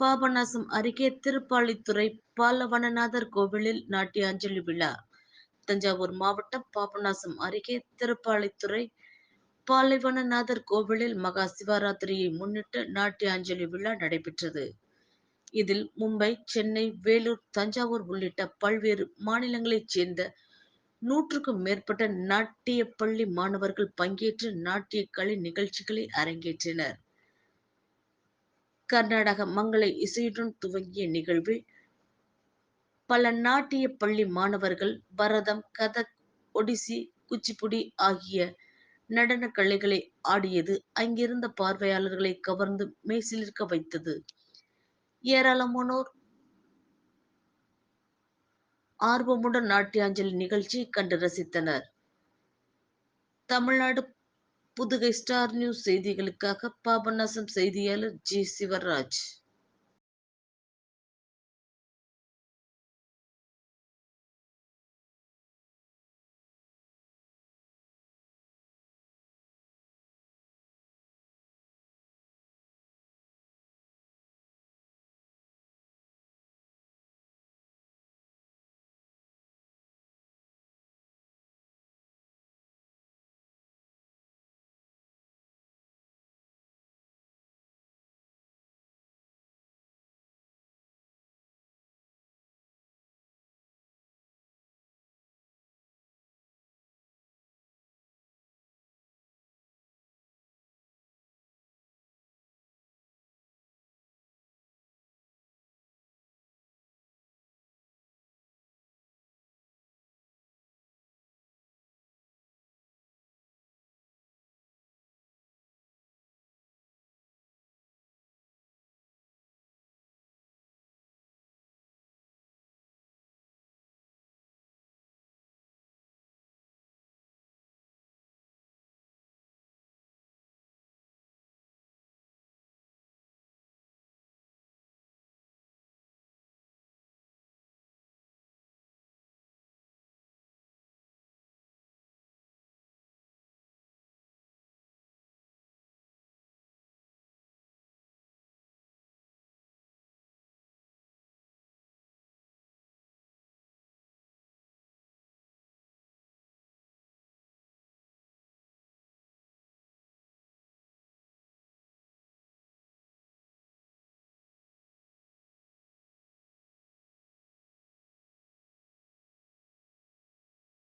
பாபநாசம் அருகே திருப்பாளித்துறை பாலவனநாதர் கோவிலில் நாட்டிய அஞ்சலி விழா. தஞ்சாவூர் மாவட்டம் பாபநாசம் அருகே திருப்பாளித்துறை பாலைவனநாதர் கோவிலில் மகா சிவராத்திரியை முன்னிட்டு நாட்டிய அஞ்சலி விழா நடைபெற்றது. இதில் மும்பை சென்னை வேலூர் தஞ்சாவூர் உள்ளிட்ட பல்வேறு மாநிலங்களைச் சேர்ந்த நூற்றுக்கும் மேற்பட்ட நாட்டிய பள்ளி மாணவர்கள் பங்கேற்று நாட்டிய கலை நிகழ்ச்சிகளை அரங்கேற்றினர். கர்நாடக மங்கள இசையுடன் துவங்கிய நிகழ்வில் பல நாட்டிய பள்ளி மாணவர்கள் பரதம் கதக் ஒடிசி குச்சிப்புடி ஆகிய நடன கலைகளை ஆடியது அங்கிருந்த பார்வையாளர்களை கவர்ந்து மெய்சிலிர்க்க வைத்தது. ஏராளமானோர் ஆர்வமுடன் நாட்டியாஞ்சலி நிகழ்ச்சியை கண்டு ரசித்தனர். தமிழ்நாடு புதுகை ஸ்டார் நியூஸ் செய்திகளுக்காக பாபநாசம் செய்தியாளர் ஜி சிவராஜ்.